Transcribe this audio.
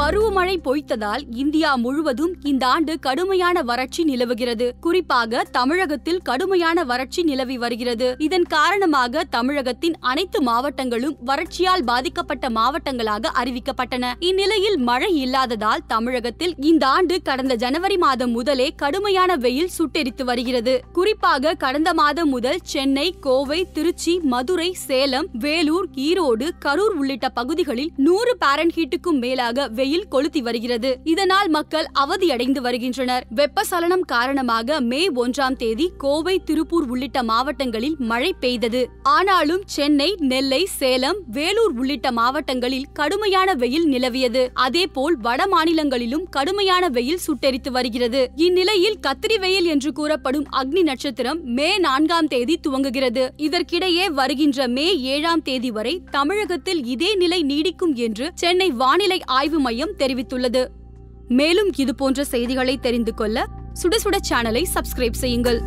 பருவமழை பொய்த்ததால் இந்தியா முழுவதும் இந்த ஆண்டு கடுமையான வறட்சி நிலவுகிறது. குறிப்பாக தமிழகத்தில் கடுமையான வறட்சி நிலவி வருகிறது. இதன் காரணமாக தமிழகத்தின் அனைத்து மாவட்டங்களும் வறட்சியால் பாதிக்கப்பட்ட மாவட்டங்களாக அறிவிக்கப்பட்டன. இந்நிலையில் மழை இல்லாததால் தமிழகத்தில் இந்த ஆண்டு கடந்த ஜனவரி மாதம் முதலே கடுமையான வெயில் சுட்டெரித்து வருகிறது. குறிப்பாக கடந்த மாதம் முதல் சென்னை கோவை திருச்சி மதுரை சேலம் வேலூர் ஈரோடு கரூர் உள்ளிட்ட பகுதிகளில் நூறு பாரன்ஹீட்டுக்கும் மேலாக முறையில் கொளுத்தி வருகிறது. இதனால் மக்கள் அவதியடைந்து வருகின்றனர். வெப்பசலனம் காரணமாக மே ஒன்றாம் தேதி கோவை திருப்பூர் உள்ளிட்ட மாவட்டங்களில் மழை பெய்தது. ஆனாலும் சென்னை நெல்லை சேலம் வேலூர் உள்ளிட்ட மாவட்டங்களில் கடுமையான வெயில் நிலவியது. அதேபோல் வட மாநிலங்களிலும் கடுமையான வெயில் சுட்டெரித்து வருகிறது. இந்நிலையில் கத்திரி வெயில் என்று கூறப்படும் அக்னி நட்சத்திரம் மே நான்காம் தேதி துவங்குகிறது. இதற்கிடையே வருகின்ற மே ஏழாம் தேதி வரை தமிழகத்தில் இதே நிலை நீடிக்கும் என்று சென்னை வானிலை ஆய்வு மையம் மையம் தெரிவித்துள்ளது. மேலும் இதுபோன்ற செய்திகளை தெரிந்து கொள்ள சுட சுட சேனலை சப்ஸ்கிரைப் செய்யுங்கள்.